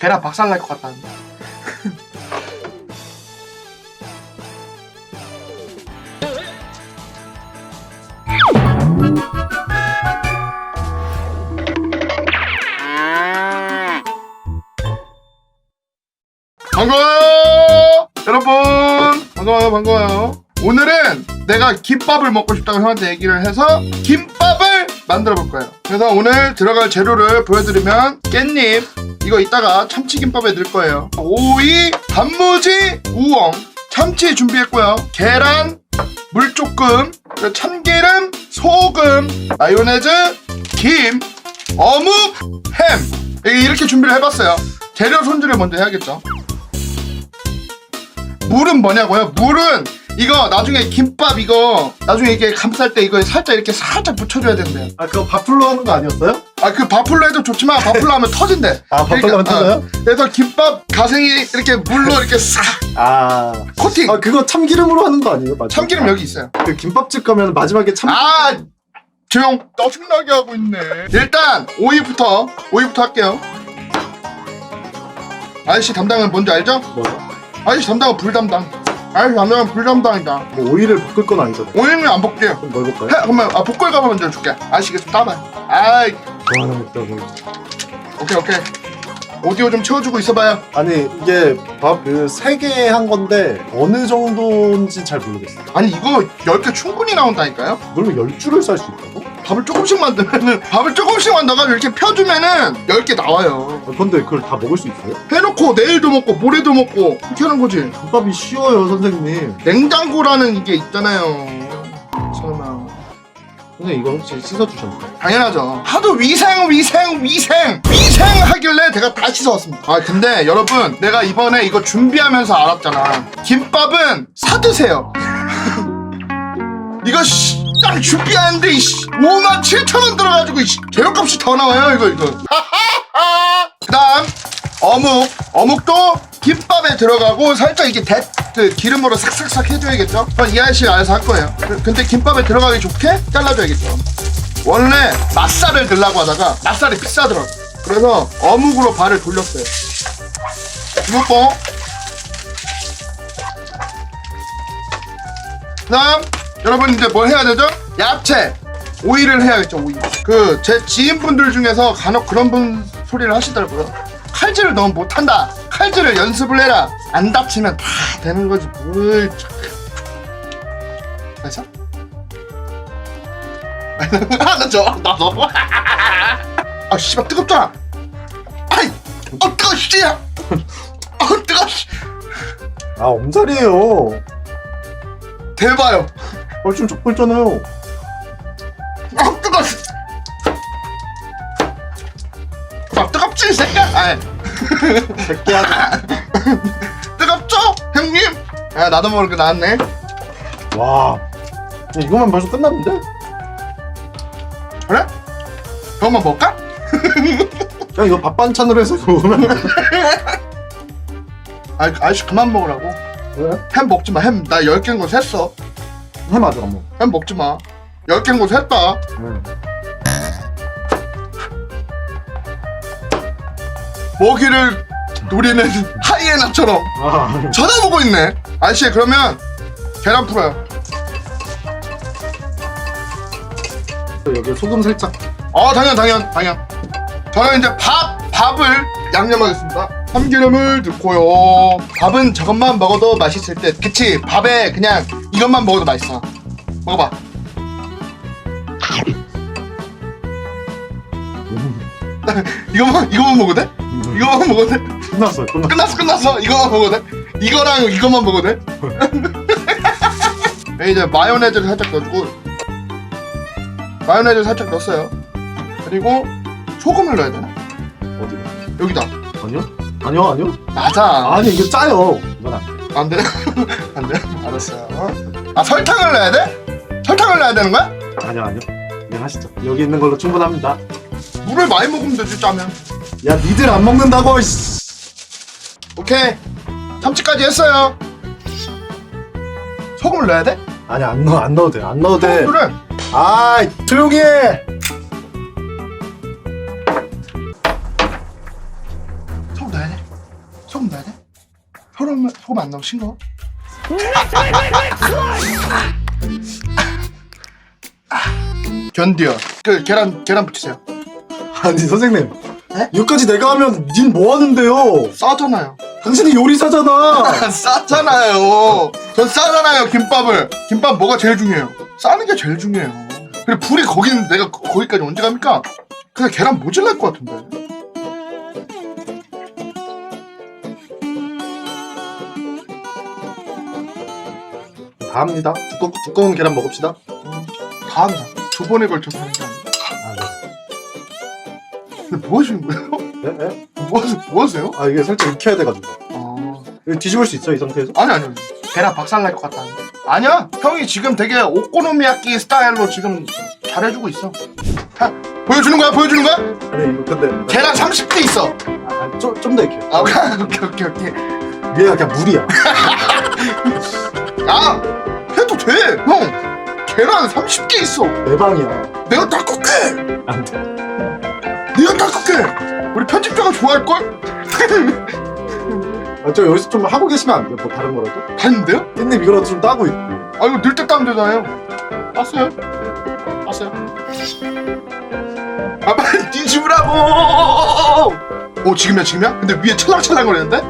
계란 박살 날 것 같다는데. 반가워요! 여러분! 반가워요, 반가워요. 오늘은 내가 김밥을 먹고 싶다고 형한테 얘기를 해서 김밥을 만들어 볼 거예요. 그래서 오늘 들어갈 재료를 보여드리면 깻잎, 이거 이따가 참치김밥에 넣을 거예요. 오이, 단무지, 우엉, 참치 준비했고요. 계란, 물 조금, 참기름, 소금, 마요네즈, 김, 어묵, 햄. 이렇게 준비를 해봤어요. 재료 손질을 먼저 해야겠죠. 물은 뭐냐고요? 물은 이거 나중에 김밥 이거 나중에 이게 감쌀 때 이거 살짝 이렇게 살짝 묻혀줘야 된대요. 아 그거 밥풀로 하는 거 아니었어요? 아그 바풀로 해도 좋지만 바풀로 하면 터진대. 아 밥풀로 하면 그러니까, 터져요? 어, 그래서 김밥 가생이 이렇게 물로 이렇게 싹 아, 코팅. 아 그거 참기름으로 하는 거 아니에요? 맞죠? 참기름 여기 있어요. 그 김밥집 가면 마지막에 참 아 조용 짜증나게 하고 있네. 일단 오이부터 오이부터 할게요. 아저씨 담당은 뭔지 알죠? 뭐요? 아저씨 담당은 불 담당. 아저씨 담당은 불 담당이다. 뭐 오이를 볶을 건 아니잖아요. 오이는 안 볼게요. 그럼 뭘 해, 볶아요? 그러면 아 복걸 가방 먼저 줄게. 좀 따봐요. 아이 뭐 하나 먹자고. 오케이 오케이. 오디오 좀 채워주고 있어봐요. 아니 이게 밥그세개 한 건데 어느 정도인지 잘 모르겠어요. 아니 이거 10개 충분히 나온다니까요? 그러면 열 줄을 쌀 수 있다고? 밥을 조금씩 만들면은 밥을 조금씩 만들어가지고 이렇게 펴주면은 10개 나와요. 아, 근데 그걸 다 먹을 수 있어요? 해놓고 내일도 먹고 모레도 먹고 이렇게 하는 거지. 김밥이 쉬워요 선생님. 냉장고라는 이게 있잖아요. 설마. 선생님 이거 혹시 씻어주셨나요? 당연하죠. 하도 위생, 위생, 위생, 위생 하길래 제가 다 씻어왔습니다. 아, 근데 여러분, 내가 이번에 이거 준비하면서 알았잖아. 김밥은 사드세요. 이거 씨, 딱 준비하는데, 씨, 5만 7천 원 들어가지고, 씨, 재료값이 더 나와요, 이거, 이거. 그 다음, 어묵. 어묵도 김밥에 들어가고, 살짝 이게 대, 그 기름으로 삭삭삭 해줘야겠죠? 이 아저씨가 알아서 할 거예요. 그- 근데 김밥에 들어가기 좋게 잘라줘야겠죠. 원래 맛살을 넣으려고 하다가 맛살이 비싸더라고. 그래서 어묵으로 발을 돌렸어요. 이거 그다음 여러분 이제 뭘 해야 되죠? 야채, 오이를 해야겠죠. 오이. 그 제 지인분들 중에서 간혹 그런 분 소리를 하시더라고요. 칼질을 너무 못한다. 칼질을 연습을 해라. 안 다치면 다 되는 거지. 뭘? 참. 됐어? 하나 줘. 나도. 아 씨발 뜨겁잖아. 아이, 어 뜨거 씨. 어 뜨거 씨. 아 엄살이에요. 대봐요. 어 지금 적고 있잖아요. 어 뜨거. 아 뜨겁지 이 새끼야. 아 새끼야. 뜨겁죠 형님. 아 나도 모르게 나왔네. 와. 야, 이거만 벌써 끝났는데? 그래? 그것만 먹을까? 야 이거 밥 반찬으로 해서 먹으면? 아 아저씨 그만 먹으라고. 왜? 햄 먹지 마. 햄나 10개인 거 셌어. 해 맞아 뭐. 햄 먹지 마. 10개인 거 셌다. 응. 먹이를 노리는 하이에나처럼 아 쳐다보고 있네. 아저씨 그러면 계란 풀어요. 여기 소금 살짝. 어 당연 당연 당연. 저는 이제 밥 밥을 양념하겠습니다. 참기름을 넣고요. 밥은 저것만 먹어도 맛있을 듯. 그치 밥에 그냥 이것만 먹어도 맛있어. 먹어봐. 이거만 이거만 먹어도 돼? 이거만 먹어도 돼? 끝났어요. 끝났어. 끝났어 끝났어 이거만 먹어도 돼? 이거랑 이것만 먹어도 돼? 이제 마요네즈를 살짝 넣어주고 마요네즈 살짝 넣었어요 그리고 소금을 넣어야 되나? 어디가? 여기다 아니요? 아니요 아니요. 맞아 아니 이거 짜요. 이건 안 돼. 안 돼? 안 돼? 알았어요 아 설탕을 넣어야 돼? 설탕을 넣어야 되는 거야? 아니요 아니요. 그냥 하시죠. 여기 있는 걸로 충분합니다. 물을 많이 먹으면 되지 짜면 야 니들 안 먹는다고. 씨. 오케이 참치까지 했어요 소금을 넣어야 돼? 아니 안 넣어 안 넣어도 돼. 안 넣어도 돼. 소금을 아 조용히 해. 소금, 소금 안 넣으신 거? 견디요. 그 계란 계란 붙이세요. 아니 선생님 네? 여기까지 내가 하면 닌 뭐 하는데요? 싸잖아요. 당신이 요리사잖아 싸잖아요. 전 싸잖아요 김밥을. 김밥 뭐가 제일 중요해요? 싸는 게 제일 중요해요. 그리고 불이 거기는 내가 거- 거기까지 언제 갑니까? 그냥 계란 모질랄 것 같은데. 다 합니다 두꺼, 두꺼운 계란 먹읍시다 다 한다. 두 번에 걸쳐서 하는 게 아니라. 아, 네. 근데 뭐 하시는 거예요? 네? 네? 뭐, 하세- 뭐 하세요? 아 이게 살짝 익혀야 돼가지고 아... 이거 뒤집을 수 있어 이 상태에서? 아니 아니 아니. 계란 박살 날 것 같다는데. 아니야. 형이 지금 되게 오코노미야끼 스타일로 지금 잘해주고 있어. 하, 보여주는 거야? 보여주는 거야? 아니 이거 근데 계란 30개 있어. 아, 좀더 익혀 아, 오케이 오케이 오케이. 위에가 그냥 물이야 야 해도 돼. 형. 계란 30개 있어. 내 방이야 내가 닦을게. 안 돼 내가 닦을게. 우리 편집자가 좋아할 걸? 아, 저 여기서 좀 하고 계시면 안 돼요? 뭐 다른 거라도? 봤는데요? 깻잎 이거라도 좀 따고 있고 아 이거 늘때 따면 되잖아요. 땄어요? 땄어요? 아 빨리 뒤집으라고! 오 지금이야 지금이야? 근데 위에 찰랑찰랑 거리는데?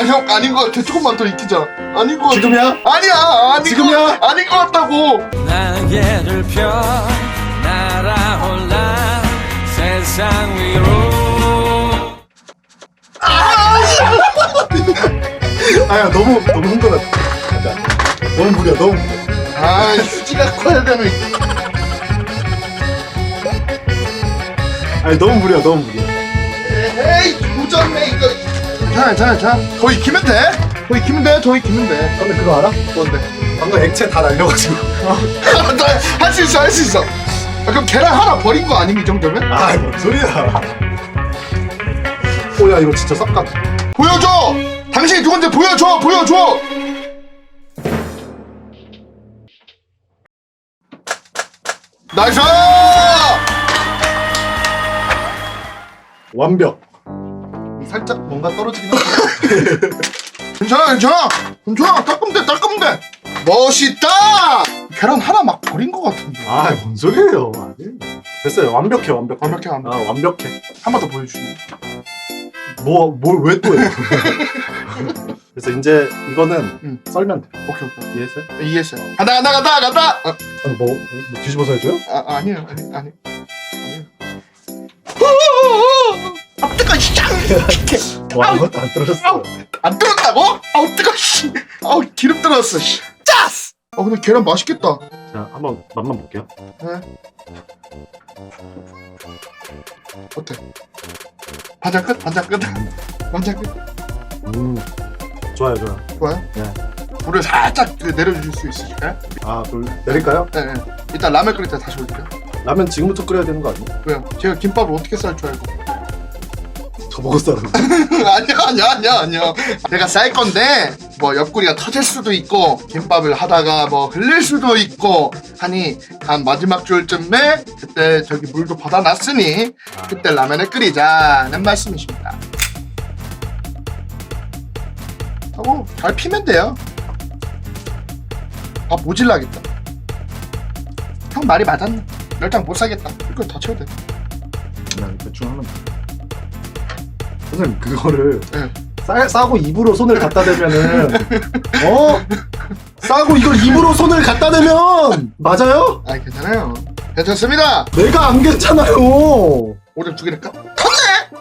아 형 아닌 것 같아. 조금만 더 익히자. 아닌 것 같아. 지금이야? 아니야. 아닌 지금이야? 것, 아닌 것 같다고. 날개를 펴. 날아올라. 세상 위로. 아야 너무 너무 흥분했다. 진짜. 너무 무리야 너무 무리야. 아 휴지가 커야 되는 아니 너무 무리야 너무 무리야. 에이 조졌네 이거 괜찮아 괜찮아 괜찮아 더 익히면 돼 더 익히면 돼더 익히면 돼. 근데 그거 알아? 뭔데? 방금 액체 다 날려가지고. 할 수 있어 할 수 있어. 아, 그럼 계란 하나 버린 거 아니면 이 정도면? 아뭔 소리야. 오야 이거 진짜 쌉 같아 보여줘! 당신이 누군지 보여줘 보여줘! 나이스! 완벽 살짝 뭔가 떨어지긴 하네 괜찮아 괜찮아. 괜찮아. 닦으면 돼 멋있다! 계란 하나 막 버린 거 같은데. 아 뭔 소리예요. 아니 됐어요. 완벽해 완벽해. 완벽해 아 완벽해. 완벽해. 한 번 더 보여주시면. 뭐 뭘 왜 또 해? 그래서 이제 이거는 응. 썰면 돼. 오케이 오케이. 이해했어요? 이해했어요. 간다 간다 간다 간다! 아, 아니 뭐, 뭐 뒤집어서 해줘요? 아 아니에요. 아니 아니. 아니에요 아 뜨거 짱 와 아우. 이것도 안 떨어졌어 아우. 안 뜨겁다고? 아우 뜨거 씨 아우 기름 떨어졌어 씨 짜스 아 근데 계란 맛있겠다 자 한번 맛만 볼게요 네. 어때? 반장 끝? 반장 끝? 반장 끝? 음 좋아요 좋아요 좋아요? 네. 불을 살짝 그 내려주실 수 있으실까요? 아불 내릴까요? 네, 네. 일단 라면 끓일 때 다시 올게요. 라면 지금부터 끓여야 되는 거 아니에요? 왜요? 제가 김밥을 어떻게 쌀 줄 알고? 썰은 아니야, 아니야, 아니야, 아니야. 내가 쌀 건데 뭐 옆구리가 터질 수도 있고 김밥을 하다가 뭐 흘릴 수도 있고 하니 한 마지막 줄쯤에 그때 저기 물도 받아놨으니 그때 라면을 끓이자는 말씀이십니다. 하고 잘 피면 돼요. 아 모질라겠다. 형 말이 맞았네. 열장 못 사겠다. 이걸 다 채워야 돼. 그냥 대충 하면 돼 선생님 그거를 네. 싸, 싸고 입으로 손을 갖다 대면은 어? 싸고 이걸 입으로 손을 갖다 대면 맞아요? 아 괜찮아요. 괜찮습니다. 내가 안 괜찮아요 오뎅 두개 낼까?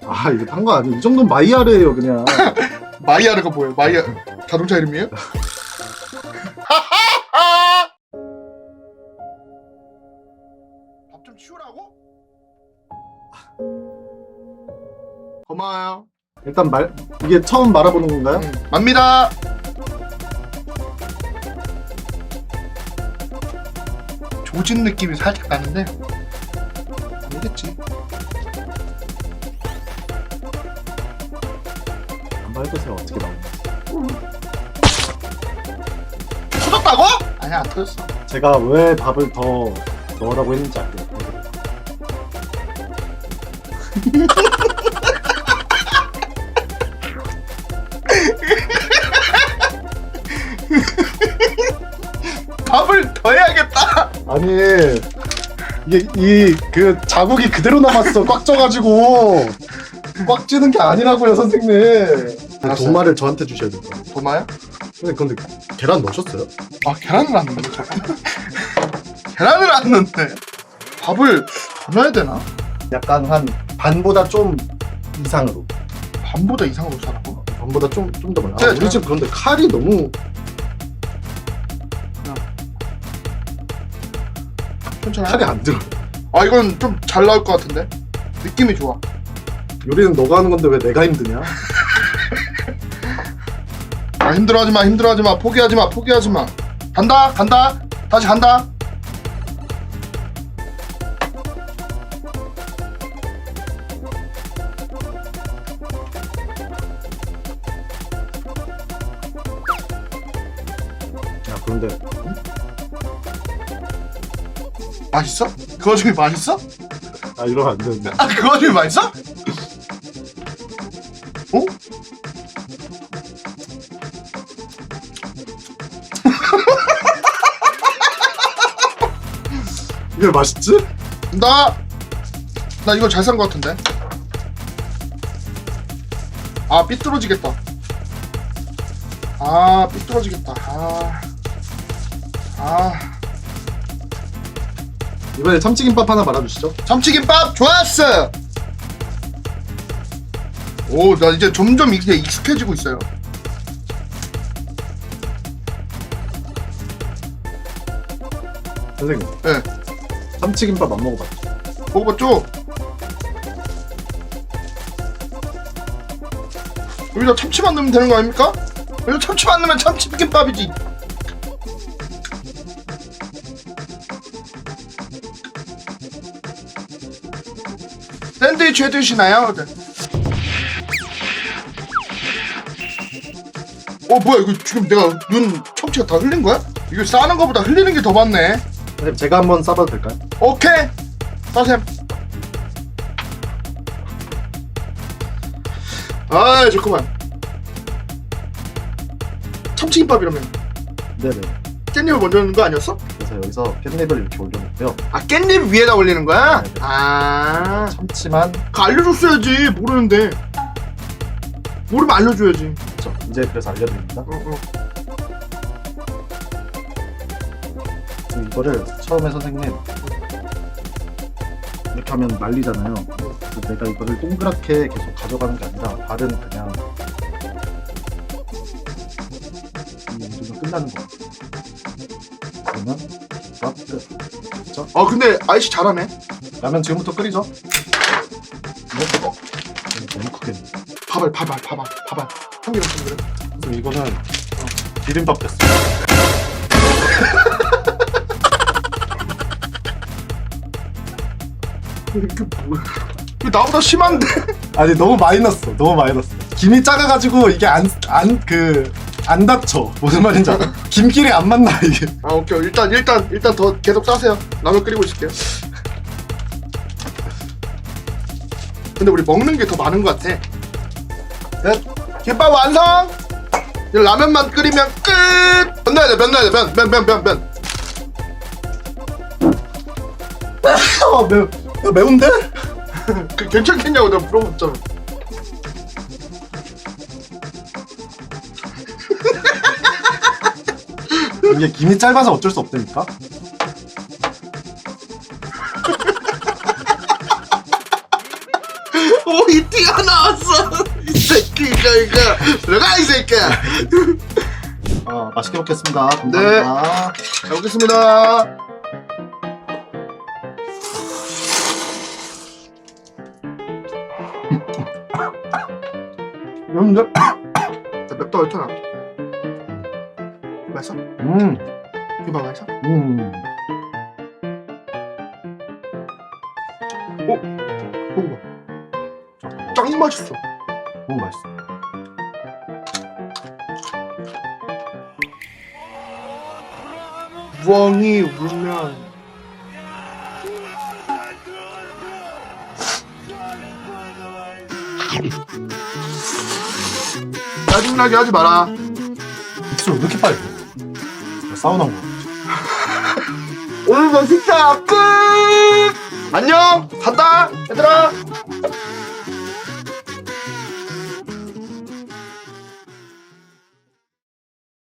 아 이거 한거 아니에요 이 정도는 마이야르예요 그냥 마이아르가 뭐예요? 마이아 자동차 이름이에요? 밥 좀 치우라고? 고마워요. 일단 말 이게 처음 말아보는 건가요? 응, 맙니다. 조진 느낌이 살짝 나는데. 한번 해보세요 어떻게 나오는지 터졌다고? 아니야 안 터졌어. 제가 왜 밥을 더 넣으라고 했는지 알게요 아니 이게 이 그 자국이 그대로 남았어 꽉 쪄가지고 꽉 찌는 게 아니라고요 선생님. 도마를 저한테 주셔야 돼요 도마야? 선생님 근데 계란 넣으셨어요? 아 계란을 안 넣는 거 계란을 안 넣는데 밥을 더 넣어야 되나? 약간 한 반보다 좀 이상으로 반보다 이상으로 사라고? 반보다 좀 좀더 많아 제가- 아, 우리 집 그런데 칼이 너무 괜찮아 칼이 안 들어. 아 이건 좀 잘 나올 것 같은데? 느낌이 좋아. 요리는 너가 하는 건데 왜 내가 힘드냐? 아 힘들어하지 마 힘들어하지 마. 포기하지 마 포기하지 마. 간다 간다. 다시 간다. 야 그런데 맛있어? 그거 중에 맛있어? 아 이러면 안 되는데 아 그거 중에 맛있어? 어? 이게 맛있지? 나, 나 이거 잘 산 것 같은데. 아, 삐뚤어지겠다. 아, 삐뚤어지겠다. 아, 아, 이번에 참치김밥 하나 말아주시죠 참치김밥 좋았어. 오, 나 이제 점점 이게 익숙해지고 있어요. 선생님 네, 참치김밥 안 먹어봤죠? 먹어봤죠? 여기다 참치만 넣으면 되는 거 아닙니까? 여기다 참치만 넣으면 참치김밥이지. 샌드위치 해 드시나요? 네. 어 뭐야 이거 지금 내가 눈 참치가 다 흘린 거야? 이거 싸는 거보다 흘리는 게 더 많네. 선생님 제가 한번 싸봐도 될까요? 오케이 사셈 아 좋구만 참치김밥이라면 네네 깻잎을 먼저 넣는 거 아니었어? 그래서 여기서 깻잎을 이렇게 올려놓고요. 아 깻잎 위에다 올리는 거야? 네, 네. 아. 참치만. 그거 알려줬어야지. 모르는데. 모르면 알려줘야지. 그렇죠 이제 그래서 알려드립니다. 어, 어. 그럼 이거를 처음에 선생님 이렇게 하면 말리잖아요. 그래서 내가 이거를 동그랗게 계속 가져가는 게 아니라 발은 그냥 이 정도 끝나는 거그 러면 김밥 끝. 그렇죠? 아 근데 아이씨 잘하네. 라면 지금부터 끓이죠. 네? 어? 너무 크겠네 밥알 밥알 밥알 밥알 참기름 참기름 그럼 이거는 어, 비빔밥 됐어 이게 뭐야. 이거 나보다 심한데? 아니 너무 많이 넣었어 너무 많이 넣었어 김이 작아가지고 이게 안 안 그 안 닫혀 무슨 말인지 알아? 김끼리 안 맞나 이게. 아 오케이. 일단 일단 일단 더 계속 싸세요. 라면 끓이고 있을게요. 근데 우리 먹는 게 더 많은 것 같아. 끝 김밥 완성! 이제 라면만 끓이면 끝면 넣어야 돼면 넣어야 돼면면면면면 아, 매, 야, 매운데? 그, 괜찮겠냐고 내가 물어봤잖아 이게 김이 짧아서 어쩔 수 없다니까? 오이 티가 나왔어. 이 새끼 이거 이거. 들어가 이 새끼야 아 맛있게 먹겠습니다. 감사합니다. 잘 먹겠습니다? 자, 맵다 괜찮아 맛있어? 음, 김밥 맛있어? 음. 먹어봐 짱 맛있어 너무 맛있어 우엉이 울면 짜증나게 하지 마라 입술 왜 이렇게 빨개? 나 사우나 온 거. 오늘도 식사 끝! 안녕! 갔다! 얘들아